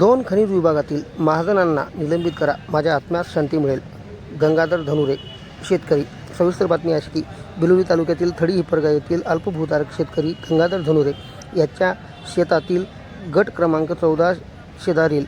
गौण खनिज विभागातील महाजनांना निलंबित करा. माझ्या आत्म्यास शांती मिळेल. गंगाधर धनुरे शेतकरी. सविस्तर बातमी अशी की बिलोली तालुक्यातील थडी हिपरगा येथील अल्पभूधारक शेतकरी गंगाधर धनुरे याच्या शेतातील गट क्रमांक चौदा शेजारील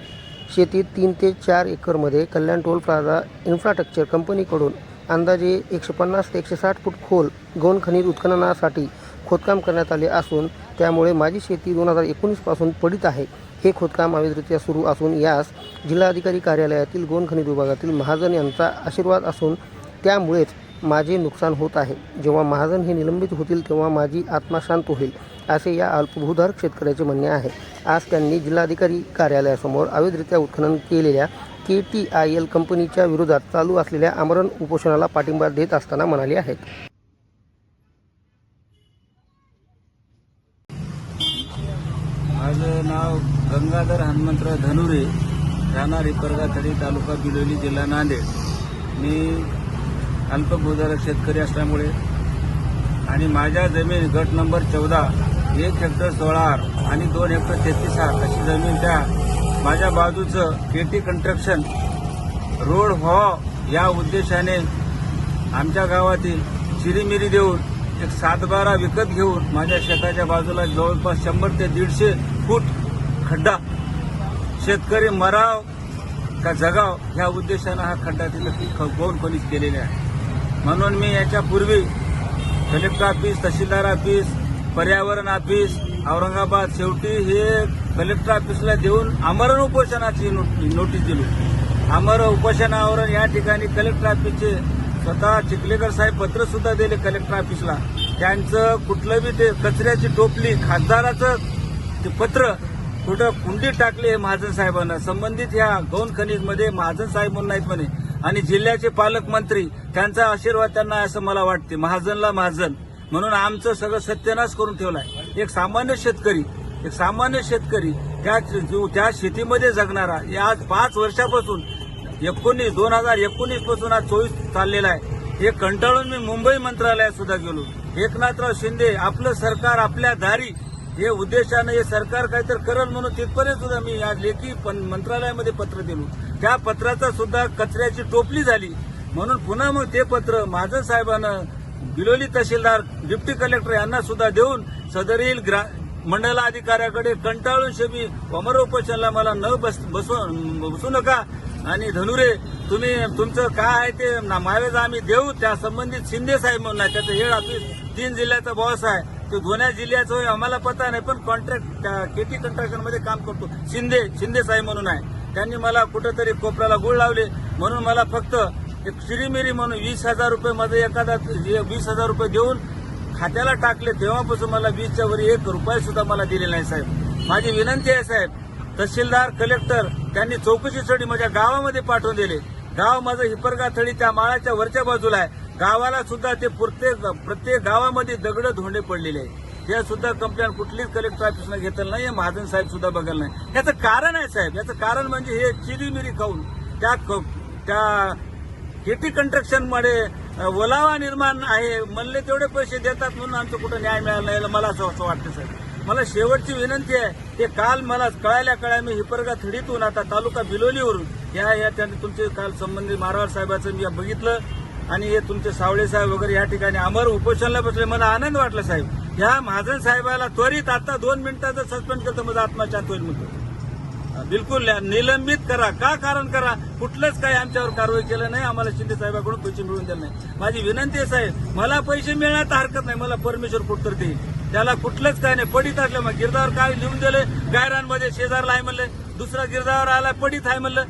शेतीत तीन ते चार एकरमध्ये कल्याण टोल प्लाझा इन्फ्रास्ट्रक्चर कंपनीकडून अंदाजे एकशे पन्नास ते एकशे साठ फूट खोल गौण खनिज उत्खननासाठी खोदकाम करण्यात आले असून त्यामुळे माझी शेती दोन हजार एकोणीसपासून पडित आहे. हे खोदकाम अवैधरित्या सुरू असून यास जिल्हाधिकारी कार्यालयातील गौण खनिज विभागातील महाजन यांचा आशीर्वाद असून त्यामुळेच माझे नुकसान होत आहे. जेव्हा महाजन हे निलंबित होतील तेव्हा माझी आत्मा शांत होईल असे या अल्पभूधारक शेतकऱ्याचे म्हणणे आहे. आज त्यांनी जिल्हाधिकारी कार्यालयासमोर अवैधरित्या उत्खनन केलेल्या के टी आय एल कंपनीच्या विरोधात चालू असलेल्या आमरण उपोषणाला पाठिंबा देत असताना म्हणाले आहेत. माझं नाव गंगाधर हनुमंतराव धनुरे राहणार हिपरगा तालुका बिलोली जिल्हा नांदेड. मी अल्पभूधारक शेतकरी असल्यामुळे आणि माझ्या जमीन गट नंबर चौदा एक हेक्टर सोळा आर आणि दोन हेक्टर तेहतीस आर अशी जमीन त्या माझ्या बाजूचं केटी कन्स्ट्रक्शन रोड व्हा या उद्देशाने आमच्या गावातील चिरीमिरी देऊन एक सातबारा विकत घेऊन माझ्या शेताच्या बाजूला जवळपास शंभर ते दीडशे फूट खड्डा. शेतकरी मराव का जगाव ह्या उद्देशानं हा खड्डातील तिथं गोन कोणीच केलेले आहे. म्हणून मी याच्यापूर्वी कलेक्टर ऑफिस तहसीलदार ऑफिस पर्यावरण ऑफिस औरंगाबाद शेवटी हे कलेक्टर ऑफिसला देऊन आमरण उपोषणाची नोटीस दिली. आमरण उपोषणावर या ठिकाणी कलेक्टर ऑफिसचे स्वतः चिखलेकर साहेब पत्र सुद्धा दिले कलेक्टर ऑफिसला त्यांचं कुठलं बी ते कचऱ्याची टोपली खासदाराचं ते पत्र कुठं कुंडीत टाकले हे महाजन साहेबांना. संबंधित या गौण खनिजमध्ये महाजन साहेब म्हणून नाहीत म्हणे. आणि जिल्ह्याचे पालकमंत्री त्यांचा आशीर्वाद त्यांना असं मला वाटते. महाजनला महाजन. म्हणून आमचं सगळं सत्यानाश करून ठेवलाय. एक सामान्य शेतकरी एक सामान्य शेतकरी त्या जो- त्या शेतीमध्ये जगणारा या आज पाच वर्षापासून एकोणीस दोन हजार एकोणीसपासून आज चोवीस चाललेला आहे. हे कंटाळून मी मुंबई मंत्रालयात सुद्धा गेलो. एकनाथराव शिंदे आपलं सरकार आपल्या दारी. हे उद्देशानं हे सरकार काहीतरी करल म्हणून तिथपर्यंत सुद्धा मी आज लेखी पण मंत्रालयामध्ये पत्र दिलो. त्या पत्राचा सुद्धा कचऱ्याची टोपली झाली. म्हणून पुन्हा मग ते पत्र माझं साहेबानं बिलोली तहसीलदार डिप्टी कलेक्टर यांना सुद्धा देऊन सदरील ग्रा मंडलाधिकाऱ्याकडे कंटाळून शेबी अमरोपोषणला मला न बस बसू बसू नका. आणि धनुरे तुम्ही तुमचं काय आहे ते ना- मावेज आम्ही देऊ त्या संबंधित शिंदे साहेब म्हणून आहे. त्याचं हेड ऑफिस तीन जिल्ह्याचा बॉस आहे. तो दोन्या जिल्ह्याचं होय आम्हाला पता नाही पण कॉन्ट्रॅक्ट केटी कॉन्ट्रॅक्टरमध्ये काम करतो. शिंदे शिंदे साहेब म्हणून आहे. त्यांनी मला कुठंतरी कोपऱ्याला गुळ लावले. म्हणून मला फक्त एक श्रीमिरी म्हणून वीस हजार रुपये मध्ये एखादा वीस हजार रुपये देऊन खात्याला टाकले. तेव्हापासून मला वीसच्या वर एक रुपये सुद्धा मला दिले नाही साहेब. माझी विनंती आहे साहेब. तहसीलदार कलेक्टर त्यांनी चौकशीसाठी माझ्या गावामध्ये पाठवून दिले. गाव माझं हिपरगा थळी त्या माळाच्या वरच्या बाजूला आहे. गावाला सुद्धा ते प्रत्येक प्रत्येक गावामध्ये दगड धोंडे पडलेले आहे ते सुद्धा कंप्लेंट कुठलीच कलेक्टर ऑफिसला घेतलं नाही महाजन साहेब सुद्धा बघायला नाही. याचं कारण आहे साहेब याचं कारण म्हणजे हे चिरीमिरी खाऊन त्या क- त्या केटी कंस्ट्रक्शनमध्ये ओलावा निर्माण आहे म्हणले तेवढे पैसे देतात म्हणून आमचं कुठं न्याय मिळाला नाही मला असं असं वाटतं साहेब. मला शेवटची विनंती आहे ते काल मला कळायला कळाय मी हिपरगा थडीतून आता तालुका बिलोलीवरून या या त्यांनी तुमचे काल संबंधित मारवाड साहेबाचं मी बघितलं आणि हे तुमचे सावळे साहेब वगैरे या ठिकाणी अमर उपोषणला बसले. मला आनंद वाटला साहेब. ह्या महाजन साहेबाला त्वरित आता दोन मिनिटाचं सस्पेंड करतो माझा आत्मा होईल म्हणतो. बिलकुल निलंबित करा. का कारण करा? कुठलंच काही आमच्यावर कारवाई केलं नाही. आम्हाला शिंदे साहेबाकडून पैसे मिळवून दिले नाही. माझी विनंती आहे साहेब मला पैसे मिळण्यात हरकत नाही. मला परमेश्वर कुठतर देईल. त्याला कुठलंच काय नाही. पडीत असले मग गिरदावर काय लिहून दिले गायरांमध्ये शेजारला आहे म्हणले. दुसरा गिरदावर आला पडीत आहे म्हणलं.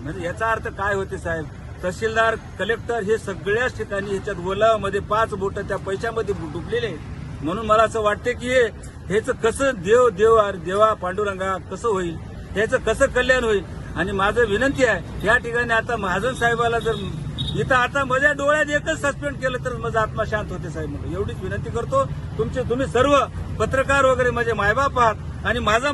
म्हणजे याचा अर्थ काय होते साहेब? तहसीलदार कलेक्टर हे सगळ्याच ठिकाणी ह्याच्यात ओलावामध्ये पाच बोट त्या पैशामध्ये डुबलेले आहेत. म्हणून मला असं वाटते की हे ह्याचं कसं देव देव देवा पांडुरंगा कसं होईल? ह्याचं कसं कल्याण होईल? आणि माझं विनंती आहे या ठिकाणी आता महाजन साहेबाला जर इथं आता माझ्या डोळ्यात एकच सस्पेंड केलं तर माझा आत्मा शांत होते साहेब म्हणून एवढीच विनंती करतो तुमचे तुम्ही सर्व पत्रकार वगैरे माझे मायबाप आहात आणि माझा